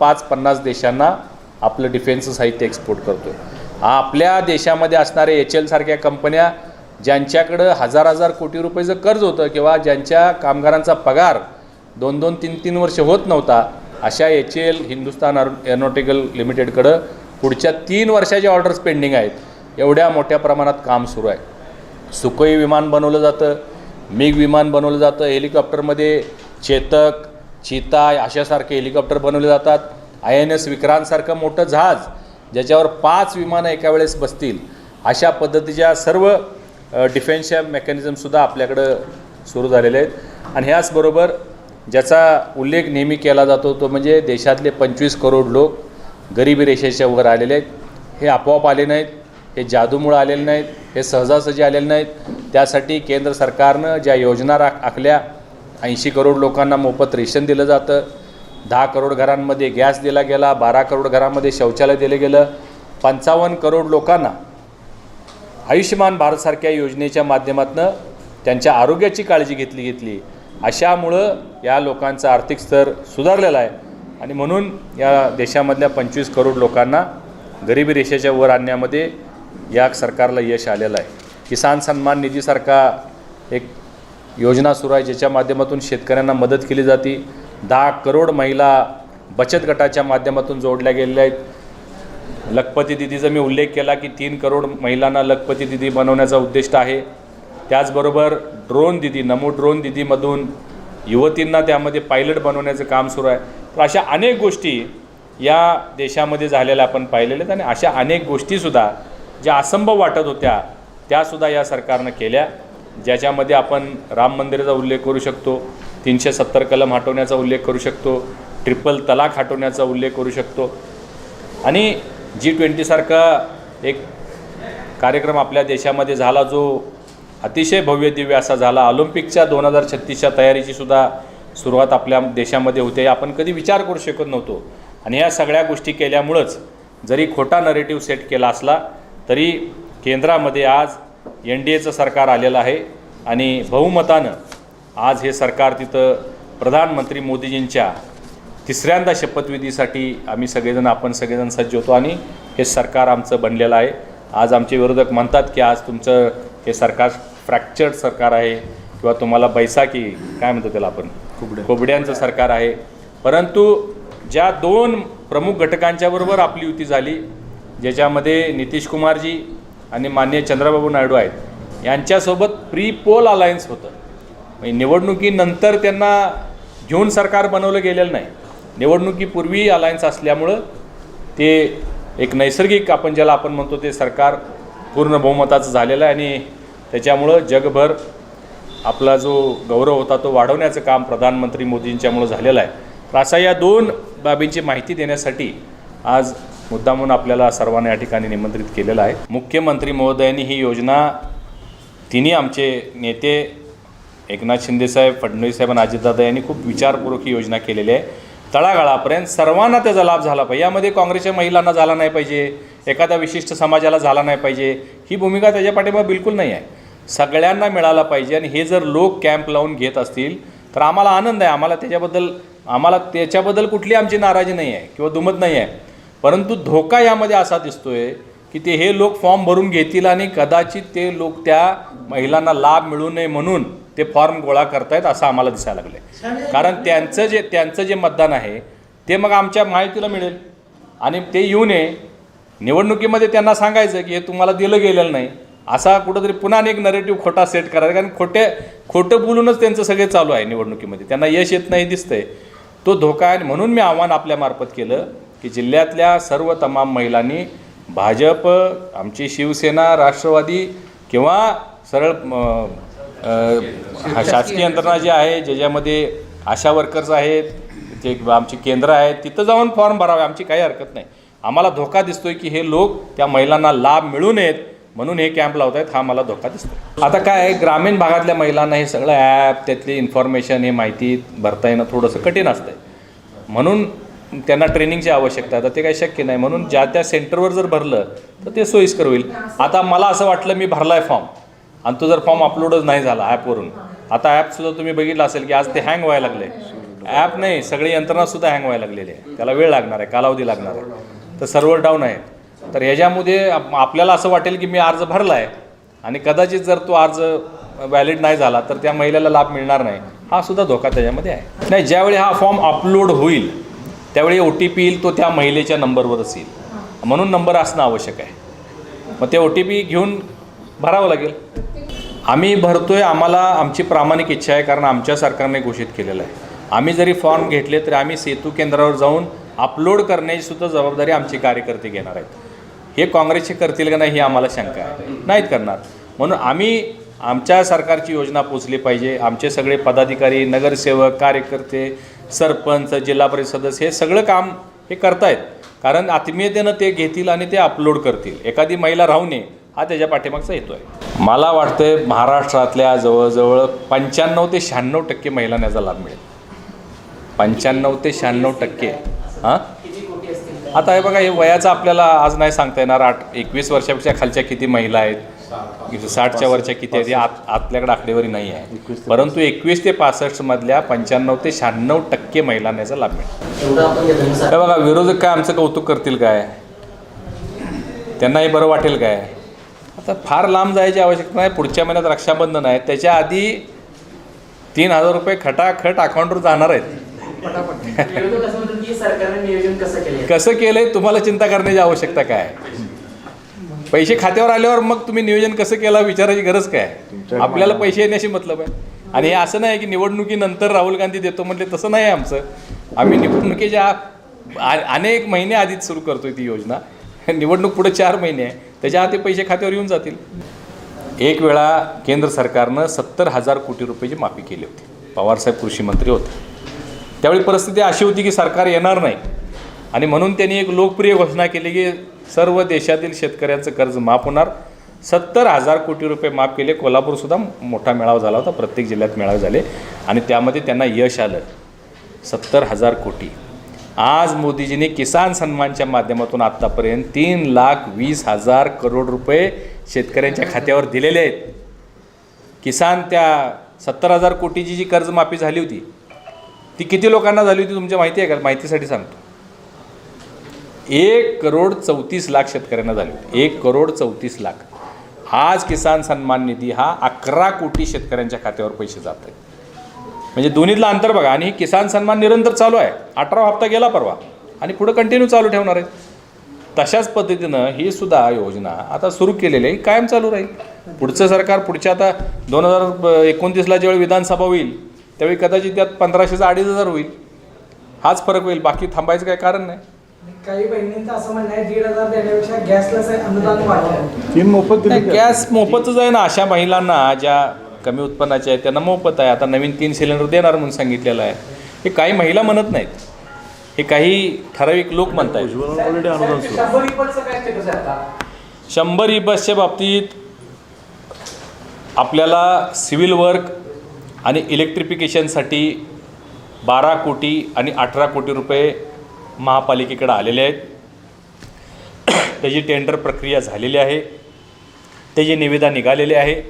पाच पन्नास देशांना आपलं डिफेन्स साहित्य एक्सपोर्ट करतो आपल्या देशामध्ये असणाऱ्या एच एलसारख्या कंपन्या ज्यांच्याकडं हजार हजार कोटी रुपयेचं कर्ज होतं किंवा ज्यांच्या कामगारांचा पगार दोन दोन तीन तीन वर्ष होत नव्हता अशा एच एल हिंदुस्तान एरोनॉटिकल लिमिटेडकडं पुढच्या तीन वर्षाच्या ऑर्डर्स पेंडिंग आहेत. एवढ्या मोठ्या प्रमाणात काम सुरू आहे. सुखोई विमान बनवलं जातं मिग विमान बनवलं जातं हेलिकॉप्टरमध्ये चेतक चिता अशासारखे हेलिकॉप्टर बनवले जातात. आय एन एस विक्रांतसारखं मोठं जहाज ज्याच्यावर पाच विमानं एका वेळेस बसतील अशा पद्धतीच्या सर्व डिफेन्सच्या मेकॅनिझमसुद्धा आपल्याकडं सुरू झालेले आहेत. आणि ह्याचबरोबर ज्याचा उल्लेख नेहमी केला जातो तो म्हणजे देशातले पंचवीस करोड लोक गरिबी रेषेच्या वर आलेले आहेत. हे आपोआप आले नाहीत हे जादूमुळं आलेले नाहीत हे सहजासहजी आलेले नाहीत. त्यासाठी केंद्र सरकारनं ज्या योजना राख आखल्या ऐंशी करोड लोकांना मोफत रेशन दिलं जातं. दहा करोड घरांमध्ये गॅस दिला गेला बारा करोड घरांमध्ये शौचालय दिलं गेलं. पंचावन्न करोड लोकांना आयुष्यमान भारतसारख्या योजनेच्या माध्यमातून त्यांच्या आरोग्याची काळजी घेतली घेतली अशामुळं या लोकांचा आर्थिक स्तर सुधारलेला आहे. आणि म्हणून या देशामधल्या पंचवीस करोड लोकांना गरिबी रेषेच्या वर आणण्यामध्ये या सरकारला यश आलेलं आहे. किसान सन्मान निधीसारखा एक योजना सुरू आहे ज्याच्या माध्यमातून शेतकऱ्यांना मदत केली जाते. दहा करोड महिला बचत गटाच्या माध्यमातून जोडल्या गेलेल्या आहेत. लखपती दिदीचा मी उल्लेख केला की तीन करोड महिलांना लखपती दिदी बनवण्याचा उद्दिष्ट आहे. त्याचबरोबर ड्रोन दिदी नमो ड्रोन दिदीमधून युवतींना त्यामध्ये पायलट बनवण्याचं काम सुरू आहे. तर अशा अनेक गोष्टी या देशामध्ये झालेल्या आपण पाहिलेल्या आहेत आणि अशा अनेक गोष्टीसुद्धा ज्या असंभव वाटत होत्या त्यासुद्धा या सरकारनं केल्या. ज्याच्यामध्ये आपण राम मंदिराचा उल्लेख करू शकतो तीनशे सत्तर कलम हटवण्याचा उल्लेख करू शकतो ट्रिपल तलाक हटवण्याचा उल्लेख करू शकतो. आणि जी ट्वेंटीसारखा एक कार्यक्रम आपल्या देशामध्ये झाला जो अतिशय भव्य दिव्य असा झाला. ऑलिम्पिकच्या दोन हजार छत्तीसच्या तयारीचीसुद्धा सुरुवात आपल्या देशामध्ये होते. आपण कधी विचार करू शकत नव्हतो. आणि या सगळ्या गोष्टी केल्यामुळंच जरी खोटा नरेटिव्ह सेट केला असला तरी केंद्रामध्ये आज एन डी एचं सरकार आलेलं आहे आणि बहुमतानं आज हे सरकार तिथं प्रधानमंत्री मोदीजींच्या तिसऱ्यांदा शपथविधीसाठी आम्ही सगळेजण आपण सगळेजण सज्ज होतो आणि हे सरकार आमचं बनलेलं आहे. आज आमचे विरोधक म्हणतात की आज तुमचं हे सरकार फ्रॅक्चर्ड सरकार आहे किंवा तुम्हाला बैसाकी काय म्हणतो त्याला आपण? कोबड्यांचं सरकार आहे. परंतु ज्या दोन प्रमुख घटकांच्या बरोबर आपली युती झाली ज्याच्यामध्ये नितीश कुमारजी आणि मान्य चंद्रबाबू नायडू आहेत यांच्यासोबत प्री पोल अलायन्स होतं. म्हणजे निवडणुकीनंतर त्यांना घेऊन सरकार बनवलं गेलेलं नाही. निवडणुकीपूर्वी अलायन्स असल्यामुळं ते एक नैसर्गिक आपण ज्याला आपण म्हणतो ते सरकार पूर्ण बहुमताचं झालेलं आहे आणि त्याच्यामुळं जगभर आपला जो गौरव होता तो वाढवण्याचं काम प्रधानमंत्री मोदींच्यामुळं झालेलं आहे. तर अशा या दोन बाबींची माहिती देण्यासाठी आज मुद्दामून आपल्याला सर्वांना या ठिकाणी निमंत्रित केलेलं आहे. मुख्यमंत्री महोदयांनी ही योजना तिन्ही आमचे नेते एकनाथ शिंदेसाहेब फडणवीस साहेब आणि अजितदादा यांनी खूप विचारपूर्वक ही योजना केलेली आहे. तळागाळापर्यंत सर्वांना त्याचा लाभ झाला पाहिजे. यामध्ये काँग्रेसच्या महिलांना झाला नाही पाहिजे एखाद्या विशिष्ट समाजाला झाला नाही पाहिजे. ही भूमिका त्याच्या पाठीमागे बिलकुल नाही आहे. सगळ्यांना मिळाला पाहिजे आणि हे जर लोक कॅम्प लावून घेत असतील तर आम्हाला आनंद आहे. आम्हाला त्याच्याबद्दल आम्हाला त्याच्याबद्दल कुठली आमची नाराजी नाही आहे किंवा दुमत नाही आहे. परंतु धोका यामध्ये असा दिसतोय की ते हे लोक फॉर्म भरून घेतील आणि कदाचित ते लोक त्या महिलांना लाभ मिळू नये म्हणून ते फॉर्म गोळा करतायत असं आम्हाला दिसायला लागलं कारण त्यांचं जे त्यांचं जे मतदान आहे ते मग आमच्या माहितीला मिळेल. आणि ते येऊ नये निवडणुकीमध्ये त्यांना सांगायचं की हे तुम्हाला दिलं गेलेलं नाही. असा कुठंतरी पुन्हा एक नरेटिव्ह खोटा सेट करायचा. कारण खोटे खोटं बोलूनच त्यांचं सगळे चालू आहे निवडणुकीमध्ये. त्यांना यश येत नाही दिसतंय. तो धोका आहे म्हणून मी आव्हान आपल्यामार्फत केलं. की जिल्ह्यातल्या सर्व तमाम महिलांनी भाजप आमची शिवसेना राष्ट्रवादी किंवा सरळ शासकीय यंत्रणा जी आहे ज्याच्यामध्ये आशा वर्कर्स आहेत जे आमची केंद्र आहेत तिथं जाऊन फॉर्म भरावे आमची काही हरकत नाही. आम्हाला धोका दिसतोय की हे लोक त्या महिलांना लाभ मिळू नयेत म्हणून हे कॅम्प लावत आहेत हा मला धोका दिसतो आता काय आहे ग्रामीण भागातल्या महिलांना हे सगळं ॲप त्यातली इन्फॉर्मेशन हे माहिती भरता येणं थोडंसं कठीण असतंय. म्हणून त्यांना ट्रेनिंगची आवश्यकता आहे आता ते काही शक्य नाही. म्हणून ज्या त्या सेंटरवर जर भरलं तर ते सोयीस्कर होईल. आता मला असं वाटलं मी भरला आहे फॉर्म. आणि तो जर फॉर्म अपलोडच नाही झाला ॲपवरून. आता ॲपसुद्धा तुम्ही बघितलं असेल की आज ते हँग व्हायला लागले. ॲप नाही सगळी यंत्रणासुद्धा हँग व्हायला लागलेली आहे. त्याला वेळ लागणार आहे कालावधी लागणार आहे. तर सर्व्हर डाऊन आहे. तर ह्याच्यामध्ये आप- आपल्याला असं वाटेल की मी अर्ज भरला आहे आणि कदाचित जर तो अर्ज व्हॅलिड नाही झाला तर त्या महिलेला लाभ मिळणार नाही. हा सुद्धा धोका त्याच्यामध्ये आहे. नाही ज्यावेळी हा फॉर्म अपलोड होईल त्यावेळी ओ टी पी येईल तो त्या महिलेच्या नंबरवरच येईल म्हणून नंबर असणं आवश्यक आहे. मग ते ओ टी पी घेऊन भरावं लागेल. आम्ही भरतो आहे आम्हाला आमची प्रामाणिक इच्छा आहे कारण आमच्या सरकारने घोषित केलेलं आहे. आम्ही जरी फॉर्म घेतले तरी आम्ही सेतू केंद्रावर जाऊन अपलोड करण्याची सुद्धा जबाबदारी आमचे कार्यकर्ते घेणार आहेत. हे काँग्रेसचे करतील का नाही ही आम्हाला शंका आहे. नाहीत करणार. म्हणून आम्ही आमच्या सरकारची योजना पोचली पाहिजे. आमचे सगळे पदाधिकारी नगरसेवक कार्यकर्ते सरपंच जिल्हा परिषद सदस्य हे सगळं काम हे करतायत. कारण आत्मीयतेनं ते घेतील आणि ते अपलोड करतील. एखादी महिला राहू नये हा त्याच्या पाठीमागचा हेतू आहे. मला वाटतंय महाराष्ट्रातल्या जवळजवळ पंच्याण्णव ते शहाण्णव टक्के महिलांना याचा लाभ मिळेल. पंच्याण्णव ते शहाण्णव टक्के. हां? आता हे बघा हे वयाचं आपल्याला आज नाही सांगता येणार. आठ एकवीस वर्षापेक्षा खालच्या किती महिला आहेत? साठच्या वरच्या किती आहेत? आत आतल्याकडे आकडेवारी नाही आहे. परंतु एकवीस ते पासष्टमधल्या पंच्याण्णव ते शहाण्णव टक्के महिलांना याचा लाभ हे बघा विरोधक काय आमचं कौतुक करतील काय? त्यांना हे बरं वाटेल काय? आता फार लांब जायची आवश्यकता नाही. पुढच्या महिन्यात रक्षाबंधन आहे. त्याच्या आधी तीन हजार रुपये खटाखट अकाउंटवर जाणार आहेत. विरोधक असं म्हणतात की सरकारने नियोजन कसं केलं कसं केलंय तुम्हाला चिंता करण्याची आवश्यकता काय? पैसे खात्यावर आल्यावर मग तुम्ही नियोजन कसं केलं विचारायची गरज काय? आपल्याला पैसे येण्याशी मतलब आहे. आणि हे असं नाही की निवडणुकीनंतर राहुल गांधी देतो म्हटले तसं नाही आमचं. आम्ही निवडणुकीच्या अनेक महिने आधीच सुरू करतोय ती योजना. निवडणूक पुढे चार महिने आहे. त्याच्या आधी पैसे खात्यावर येऊन जातील. एक वेळा केंद्र सरकारनं सत्तर हजार कोटी रुपयाची माफी केली होती. पवारसाहेब कृषी मंत्री होते. त्यावेळी परिस्थिती अशी होती की सरकार येणार नाही. आणि म्हणून त्यांनी एक लोकप्रिय घोषणा केली की सर्व देशातील शेतकऱ्यांचं कर्ज माफ होणार. सत्तर हजार कोटी रुपये माफ केले. कोल्हापूरसुद्धा मोठा मेळावा झाला होता. प्रत्येक जिल्ह्यात मेळावे झाले. आणि त्यामध्ये त्यांना यश आलं. सत्तर हजार कोटी. आज मोदीजींनी किसान सन्मानच्या माध्यमातून आत्तापर्यंत तीन लाख वीस हजार करोड रुपये शेतकऱ्यांच्या खात्यावर दिलेले आहेत. किसान त्या सत्तर हजार कोटीची जी कर्जमाफी झाली होती ती किती लोकांना झाली होती तुमच्या माहिती आहे का? माहितीसाठी सांगतो. एक करोड चौतीस लाख शेतकऱ्यांना झाले एक करोड चौतीस लाख. आज किसान सन्मान निधी हा अकरा कोटी शेतकऱ्यांच्या खात्यावर पैसे जात आहेत. म्हणजे दोन्हीतलं अंतर बघा. आणि किसान सन्मान निरंतर चालू आहे. अठरा हप्ता गेला परवा. आणि पुढं कंटिन्यू चालू ठेवणार आहे तशाच पद्धतीनं ही सुद्धा योजना आता सुरू केलेली आहे. कायम चालू राहील. पुढचं सरकार पुढच्या आता दोन हजार एकोणतीसला ज्यावेळी विधानसभा होईल त्यावेळी कदाचित त्यात पंधराशेचा अडीच हजार होईल. हाच फरक होईल. बाकी थांबायचं काही कारण नाही. काही बहिणींचं असं म्हणणं आहे दीड हजार देण्यापेक्षा गॅसला अनुदान वाढलं तीन मोफत नाही गॅस मोफतच आहे ना अशा महिलांना ज्या कमी उत्पन्नाच्या आहेत त्यांना मोफत आहे. आता नवीन तीन सिलेंडर देणार म्हणून सांगितलेलं आहे. हे काही महिला म्हणत नाहीत. हे काही ठराविक लोक म्हणतायत. उज्ज्वला ऑलरेडी अनुदान सुरू. शंभर इपटचं काय स्टेटस आहे आता? शंभर ई बसच्या बाबतीत आपल्याला सिव्हिल वर्क आणि इलेक्ट्रिफिकेशनसाठी बारा कोटी आणि अठरा कोटी रुपये महापालिकेकडे आलेले आहेत. त्याची टेंडर प्रक्रिया झालेली आहे त्याची निविदा निघालेली आहे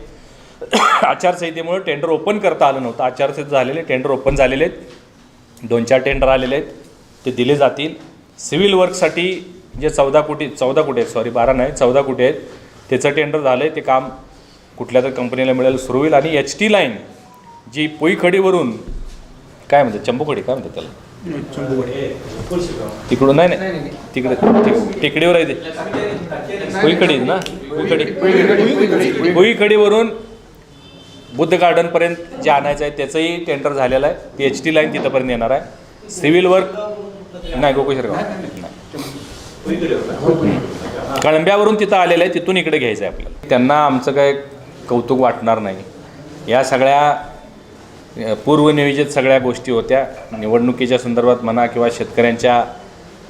आचारसंहितेमुळे टेंडर ओपन करता आलं नव्हतं. आचारसंहिता झालेले टेंडर ओपन झालेले आहेत. दोन चार टेंडर आलेले आहेत. ते दिले जातील. सिव्हिल वर्कसाठी जे चौदा कोटी चौदा कोटी आहेत सॉरी बारा नाही चौदा कोटी आहेत त्याचं टेंडर झालं आहे ते काम कुठल्या तर कंपनीला मिळेल सुरू होईल. आणि एच टी लाईन जी पोईखडीवरून काय म्हणतात चंबूखडी काय म्हणतात त्याला? तिकडून नाही नाही. तिकडे टेकडीवर आहे ते. भुईखडी ना? भुईखडी भुईखडीवरून बुद्ध गार्डनपर्यंत जे आणायचं आहे त्याचंही टेंडर झालेलं आहे. पी एच टी लाईन तिथंपर्यंत येणार आहे. सिव्हिल वर्क नाही गोकुशरगाव कळंब्यावरून तिथं आलेलं आहे तिथून इकडे घ्यायचं आहे आपल्याला. त्यांना आमचं काय कौतुक वाटणार नाही. या सगळ्या पूर्वनियोजित सगळ्या गोष्टी होत्या. निवडणुकीच्या संदर्भात म्हणा किंवा शेतकऱ्यांच्या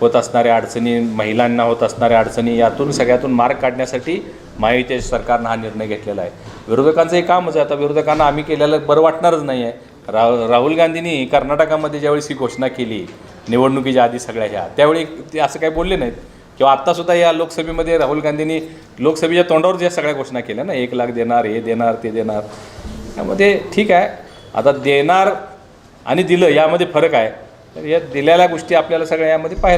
होत असणाऱ्या अडचणी महिलांना होत असणाऱ्या अडचणी यातून सगळ्यातून मार्ग काढण्यासाठी महायुतीच्या सरकारनं हा निर्णय घेतलेला आहे. विरोधकांचं हे कामच आहे. आता विरोधकांना आम्ही केलेलं बरं वाटणारच नाही आहे. रा राहुल गांधींनी कर्नाटकामध्ये ज्यावेळेस ही घोषणा केली निवडणुकीच्या आधी सगळ्या ह्या त्यावेळी ते असं काही बोलले नाहीत. किंवा आत्तासुद्धा या लोकसभेमध्ये राहुल गांधींनी लोकसभेच्या तोंडावर ज्या सगळ्या घोषणा केल्या ना एक लाख देणार हे देणार ते देणार. त्यामध्ये ठीक आहे. आता देणार आणि दिलं यामध्ये फरक आहे. तर या दिलेल्या गोष्टी आपल्याला सगळ्या यामध्ये पाहायला